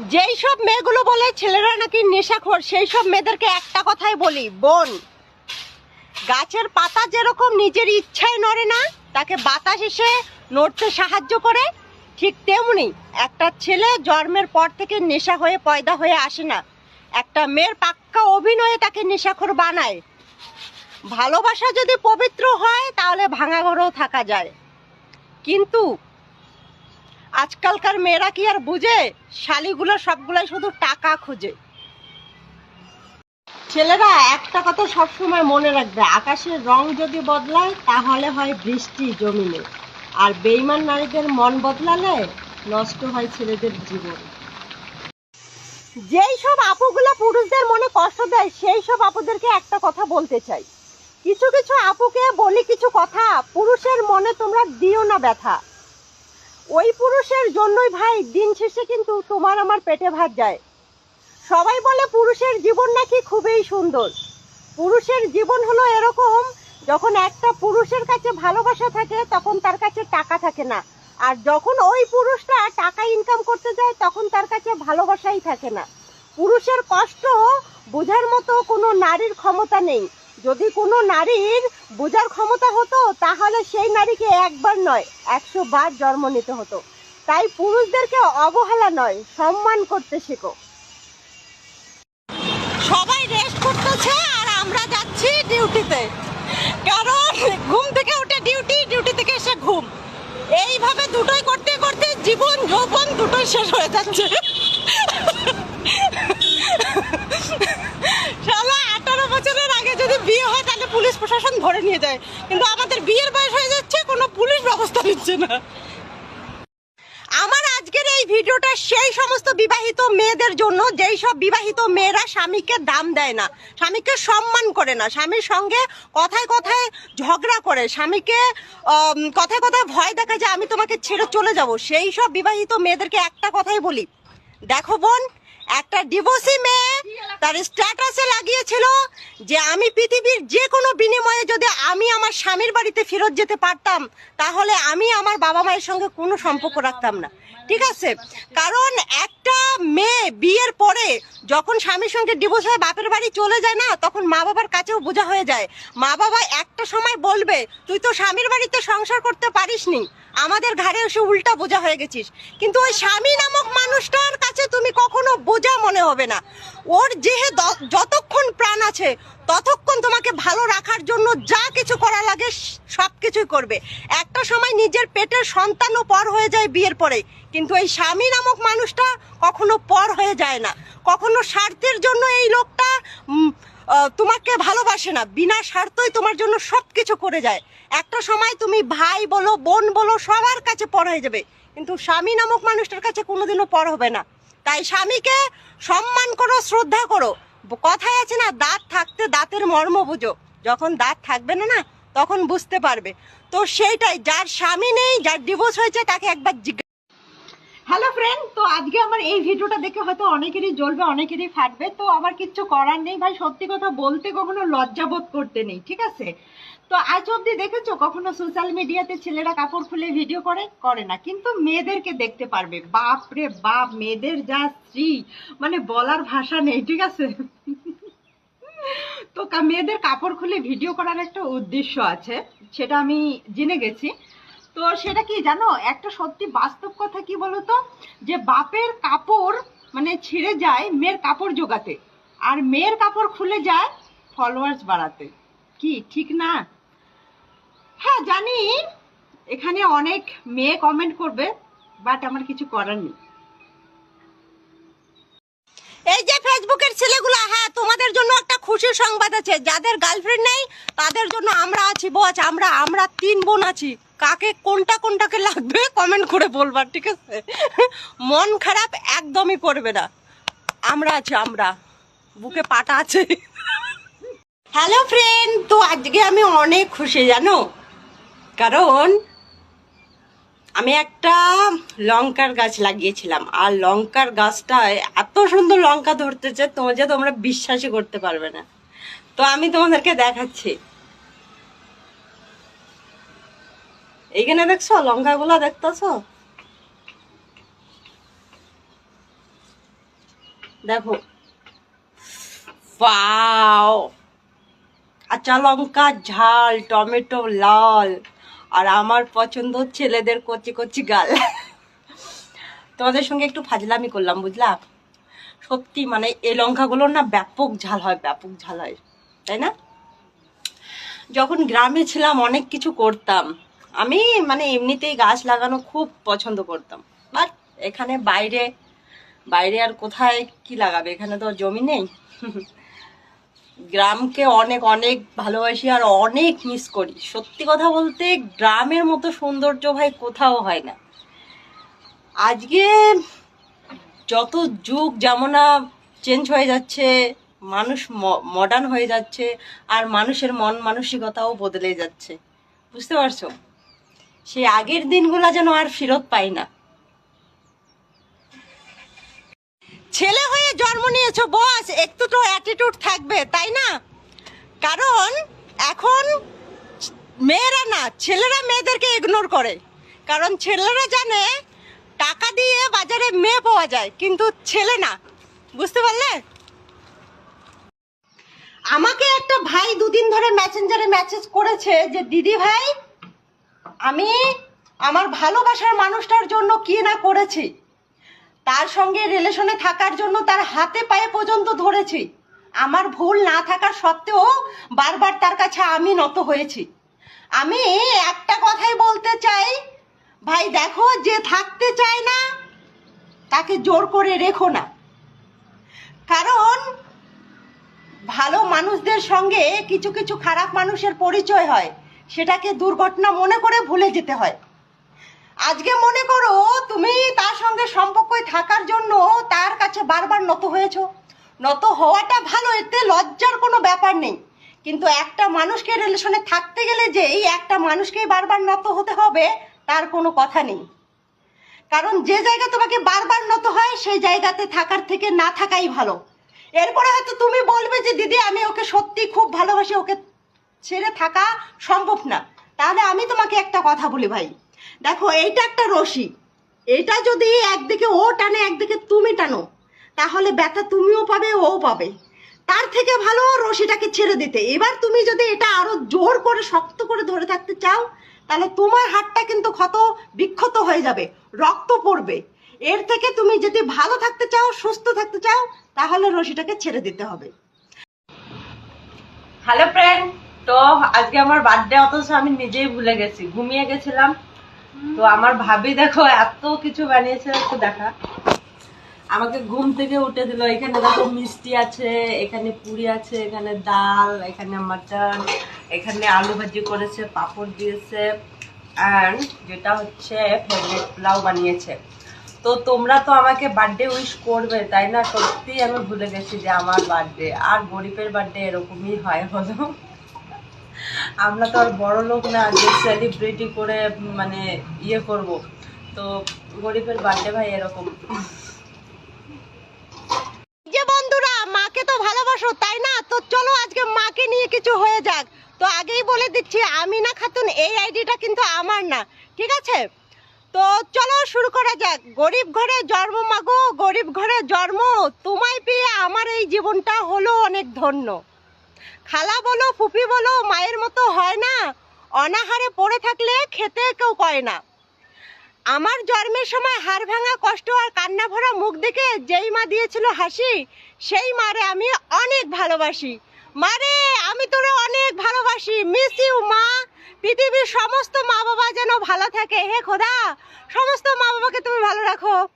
যেই সব মেয়েগুলো বলে ছেলেরা নাকি নেশাখোর, সেই সব মেয়েদেরকে একটা কথাই বলি, বোন। গাছের পাতা যেরকম নিজের ইচ্ছায় নড়ে না, তাকে বাতাস এসে নড়তে সাহায্য করে, ঠিক তেমনি একটা ছেলে জন্মের পর থেকে নেশা হয়ে, পয়দা হয়ে আসে না। একটা মেয়ের পাক্কা অভিনয়ে তাকে নেশাখোর বানায়। ভালোবাসা যদি পবিত্র হয়, তাহলে ভাঙা ঘরেও থাকা যায়। কিন্তু আজকালকার মেয়েরা কি আর বুঝে? শালিগুলো সবগুলাই শুধু টাকা খুঁজে। ছেলেরা একটা কথা সবসময় মনে রাখবে, আকাশের রং যদি বদলায়, তাহলে হয় বৃষ্টি জমিনে। আর বেইমান নারীদের মন বদলালে নষ্ট হয় ছেলেদের জীবন। যেই সব আপুগুলা পুরুষদের মনে কষ্ট দেয়, সেই সব আপুদেরকে একটা কথা বলতে চাই। কিছু কিছু আপুকে বলি কিছু কথা, পুরুষের মনে তোমরা দিও না ব্যথা। ওই পুরুষের জন্যই ভাই, দিন শেষে কিন্তু তোমার আমার পেটে ভাত যায়। সবাই বলে পুরুষের জীবন নাকি খুবই সুন্দর। পুরুষের জীবন হলো এরকম, যখন একটা পুরুষের কাছে ভালোবাসা থাকে, তখন তার কাছে টাকা থাকে না। আর যখন ওই পুরুষটা টাকা ইনকাম করতে যায়, তখন তার কাছে ভালোবাসাই থাকে না। পুরুষের কষ্ট বোঝার মতো কোনো নারীর ক্ষমতা নেই। যদি কোনো নারীর বোঝার ক্ষমতা হতো, তাহলে সেই নারীকে একবার নয় বার জন্ম নিতে হতো। তাই পুরুষদেরকে অবহেলা নয়, সম্মান করতে শেখো। সবাই রেস্ট করতেছে আর আমরা যাচ্ছি ডিউটিতে কারণ ঘুম থেকে উঠে ডিউটি ডিউটি থেকে এসে ঘুম। এইভাবে দুটোই করতে করতে জীবন, যৌবন দুটোই শেষ হয়ে যাচ্ছে। শালা, আঠারো বছরের আগে যদি বিয়ে হয়, তাহলে পুলিশ প্রশাসন ধরে নিয়ে যায়। কিন্তু আমাদের বিয়ের বয়স হয়ে নিচ্ছে না। আমার আজকের এই ভিডিওটা সেই সমস্ত বিবাহিত মেয়েদের জন্য, যেই সব বিবাহিত মেয়েরা স্বামীকে দাম দেয় না, স্বামীকে সম্মান করে না, স্বামীর সঙ্গে কথায় কথায় ঝগড়া করে, স্বামীকে কথায় কথায় ভয় দেখা যে আমি তোমাকে ছেড়ে চলে যাব। সেই সব বিবাহিত মেয়েদেরকে একটা কথাই বলি। দেখো বোন একটা ডিভোর্সি মেয়ে, তার স্ট্যাটাসে লাগিয়েছিল যে আমি পৃথিবীর যে কোনো বিনিময়ে যদি আমি আমার স্বামীর বাড়িতে ফেরত যেতে পারতাম, তাহলে আমি আমার বাবা মায়ের সঙ্গে কোনো সম্পর্ক রাখতাম না। ঠিক আছে? কারণ একটা মেয়ে বিয়ের পরে যখন স্বামীর সঙ্গে ডিভোর্স হয়ে বাপের বাড়ি চলে যায় না, তখন মা বাবার কাছেও বোঝা হয়ে যায়। মা বাবা একটা সময় বলবে, তুই তো স্বামীর বাড়িতে সংসার করতে পারিসনি। আমাদের ঘাড়ে এসে উল্টা বোঝা হয়ে গেছিস। কিন্তু ওই স্বামী নামক মানুষটার কাছে তুমি কখনো বোঝা মনে হবে না। ওর যেহে যতক্ষণ প্রাণ আছে, ততক্ষণ তোমাকে ভালো রাখার জন্য যা কিছু করা লাগে সব কিছুই করবে। একটা সময় নিজের পেটের সন্তানও পর হয়ে যায় বিয়ের পরে। কিন্তু এই স্বামী নামক মানুষটা কখনো পর হয়ে যায় না। কখনো স্বার্থের জন্য এই লোকটা তোমাকে ভালোবাসে না, বিনা স্বার্থই তোমার জন্য সব কিছু করে যায়। একটা সময় তুমি ভাই বলো, বোন বলো, সবার কাছে পর হয়ে যাবে। কিন্তু স্বামী নামক মানুষটার কাছে কোনোদিনও পর হবে না। তাই স্বামীকে সম্মান করো, শ্রদ্ধা করো। কথায় আছে না, দাঁত থাকতে দাঁতের মর্ম বুঝো। যখন দাঁত থাকবে না না, তখন বুঝতে পারবে। তো সেইটাই, যার স্বামী নেই, যার ডিভোর্স হয়েছে, তাকে একবার জিজ্ঞাসা হ্যালো ফ্রেন্ড তো আজকে আমার এই ভিডিওটা দেখে হয়তো অনেকেরই জ্বলবে, অনেকেরই ফাটবে। তো আমার কিচ্ছু করার নেই ভাই, সত্যি কথা বলতে কখনো লজ্জাবোধ করতে নেই, ঠিক আছে? তো আজ অব্দি দেখেছ কখনো সোশ্যাল মিডিয়াতে ছেলেরা কাপড় খুলে ভিডিও করে? করে না, কিন্তু মেয়েদেরকে দেখতে পারবে। বাপ রে বাপ, মেয়েদের যা স্ত্রী মানে বলার ভাষা নেই, ঠিক আছে? তো মেয়েদের কাপড় খুলে ভিডিও করার একটা উদ্দেশ্য আছে, সেটা আমি জেনে গেছি। তো সেটা কি জানো? একটা সত্যি বাস্তব কথা কি বলতো? যে বাপের কাপড় মানে ছিঁড়ে যায় মেয়ের কাপড় জোগাতে। আর মেয়ের কাপড় খুলে যায় ফলোয়ার্স বাড়াতে। কি, ঠিক না? হ্যাঁ জানি। এখানে অনেক মেয়ে কমেন্ট করবে বাট আমার কিছু করার নেই। এই যে ফেসবুকের ছেলেগুলো হ্যাঁ তোমাদের জন্য একটা খুশির সংবাদ আছে। যাদের গার্লফ্রেন্ড নেই, তাদের জন্য আমরা আছি বচ আমরা আমরা তিন বোন আছি। কাকে, কোনটা, কোনটাকে লাগবে কমেন্ট করে বলবার ঠিক আছে? মন খারাপ একদমই করবে না। আমরা আছি, আমরা। বুকে পাটা আছে। হ্যালো ফ্রেন্ড তো আজকে আমি অনেক খুশি, জানো? কারণ আমি একটা লঙ্কার গাছ লাগিয়েছিলাম, আর লঙ্কার গাছটায় এত সুন্দর লঙ্কা ধরতেছে তোমার যে তোমরা বিশ্বাসই করতে পারবে না। তো আমি তোমাদেরকে দেখাচ্ছি। এইখানে দেখছ? লঙ্কাগুলো দেখতেছো? দেখো। কাঁচা লঙ্কা, ঝাল, টমেটো, লাল। আর আমার পছন্দ ছেলেদের কচি কচি গাল। তোমাদের সঙ্গে একটু ফাজলামি করলাম, বুঝলা? সত্যি মানে এই লঙ্কাগুলোর না ব্যাপক ঝাল হয়, ব্যাপক ঝাল হয়, তাই না? যখন গ্রামে ছিলাম, অনেক কিছু করতাম। আমি মানে এমনিতেই গাছ লাগানো খুব পছন্দ করতাম। বাট এখানে বাইরে বাইরে আর কোথায় কি লাগাবে? এখানে তো জমি নেই। গ্রামকে অনেক অনেক ভালোবাসি আর অনেক মিস করি। সত্যি কথা বলতে গ্রামের মতো সৌন্দর্য ভাই কোথাও হয় না। আজকে যত যুগ যেমনা চেঞ্জ হয়ে যাচ্ছে, মানুষ মডার্ন হয়ে যাচ্ছে আর মানুষের মন মানসিকতাও বদলে যাচ্ছে। বুঝতে পারছ? সেই আগের দিনগুলো যেন আর ফেরত পাই না। ছেলে হয়ে জন্ম নিয়েছো, বস। একটু তো অ্যাটিটিউড থাকবে, তাই না? কারণ এখন মেয়েরা না, ছেলেরা মেয়েদেরকে ইগনোর করে। কারণ ছেলেরা জানে টাকা দিয়ে বাজারে মেয়ে পাওয়া যায়, কিন্তু ছেলে না। বুঝতে পারলে? আমাকে একটা ভাই দুদিন ধরে মেসেঞ্জারে মেসেজ করেছে যে, দিদি ভাই, আমি আমার ভালোবাসার মানুষটার জন্য কি না করেছি? তার সঙ্গে রিলেশনে থাকার জন্য তার হাতে পায়ে পর্যন্ত ধরেছি। আমার ভুল না থাকা সত্ত্বেও বারবার তার কাছে আমি নত হয়েছি। আমি একটা কথাই বলতে চাই, ভাই দেখো যে থাকতে চায় না, তাকে জোর করে রেখো না। কারণ ভালো মানুষদের সঙ্গে কিছু কিছু খারাপ মানুষের পরিচয় হয়, সেটাকে দুর্ঘটনা মনে করে ভুলে যেতে হয়। আজকে মনে করো তুমি তার সঙ্গে সম্পর্কে থাকার জন্য তার কাছে বারবার নত হয়েছো। নত হওয়াটা ভালো, এতে লজ্জার কোনো ব্যাপার নেই। কিন্তু একটা মানুষকে রিলেশনে থাকতে গেলে যে এই একটা মানুষকেই বারবার নত হতে হবে, তার কোনো কথা নেই। কারণ যে জায়গা তোমাকে বারবার নত হয়, সেই জায়গাতে থাকার থেকে না থাকাই ভালো। এরপরে হয়তো তুমি বলবে যে, দিদি, আমি ওকে সত্যি খুব ভালোবাসি, ওকে ছেড়ে থাকা সম্ভব না। তাহলে আমি তোমাকে একটা কথা বলি ভাই। দেখো, এইটা একটা রশি। এটা যদি একদিকে ও টানে, একদিকে তুমি টানো, তাহলে ব্যথা তুমিও পাবে ও পাবে। তার থেকে ভালো রশিটাকে ছেড়ে দিতে। এবার তুমি যদি এটা আরও জোর করে, শক্ত করে ধরে থাকতে চাও, তাহলে তোমার হাতটা কিন্তু ক্ষত, বিক্ষত হয়ে যাবে, রক্ত পড়বে। এর থেকে তুমি যদি ভালো থাকতে চাও, সুস্থ থাকতে চাও, তাহলে রশিটাকে ছেড়ে দিতে হবে। হ্যালো ফ্রেন্ড তো আজকে আমার বার্থডে অথচ আমি নিজেই ভুলে গেছি। ঘুমিয়ে গেছিলাম। তো আমার ভাবি দেখো, এত কিছু বানিয়েছে, একটু দেখা। আমাকে ঘুম থেকে উঠে দিল, এখানে দেখো মিষ্টি আছে, এখানে পুরি আছে, এখানে ডাল, এখানে মাটন, এখানে আলু ভাজি করেছে, পাপড় দিয়েছে অ্যান্ড যেটা হচ্ছে ফেভারিট পোলাও বানিয়েছে। তো তোমরা তো আমাকে বার্থডে উইশ করবে, তাই না? সত্যিই আমি ভুলে গেছি যে আমার বার্থডে আর গরিবের বার্থডে এরকমই হয় হলো আমরা তো আর বড় লোক না, যে সেলিব্রিটি করে মানে ইয়ে করব। তো গরিবের বার্থডে ভাই এরকম। যে বন্ধুরা, মাকে তো ভালোবাসো, তাই না? তো চলো আজকে মাকে নিয়ে কিছু হয়ে যাক। তো আগেই বলে দিচ্ছি, আমিনা খাতুন এই আইডিটা কিন্তু আমার না, ঠিক আছে? তো চলো শুরু করা যাক। গরিব ঘরে জন্ম মাগো, গরিব ঘরে জন্ম। তোমায় পেয়ে আমার এই জীবনটা হলো অনেক ধন্য। খালা বলো, ফুপি বলো, মায়ের মতো হয় না। অনাহারে পড়ে থাকলে খেতে কেউ কয় না। আমার জন্মের সময় হাড় ভাঙা কষ্ট আর কান্না ভরা মুখ দেখে যেই মা দিয়েছিল হাসি, সেই মারে আমি অনেক ভালোবাসি। মারে, আমি তোরে অনেক ভালোবাসি। মিস ইউ মা। পৃথিবীর সমস্ত মা বাবা যেন ভালো থাকে। হে খোদা, সমস্ত মা বাবাকে তুমি ভালো রাখো।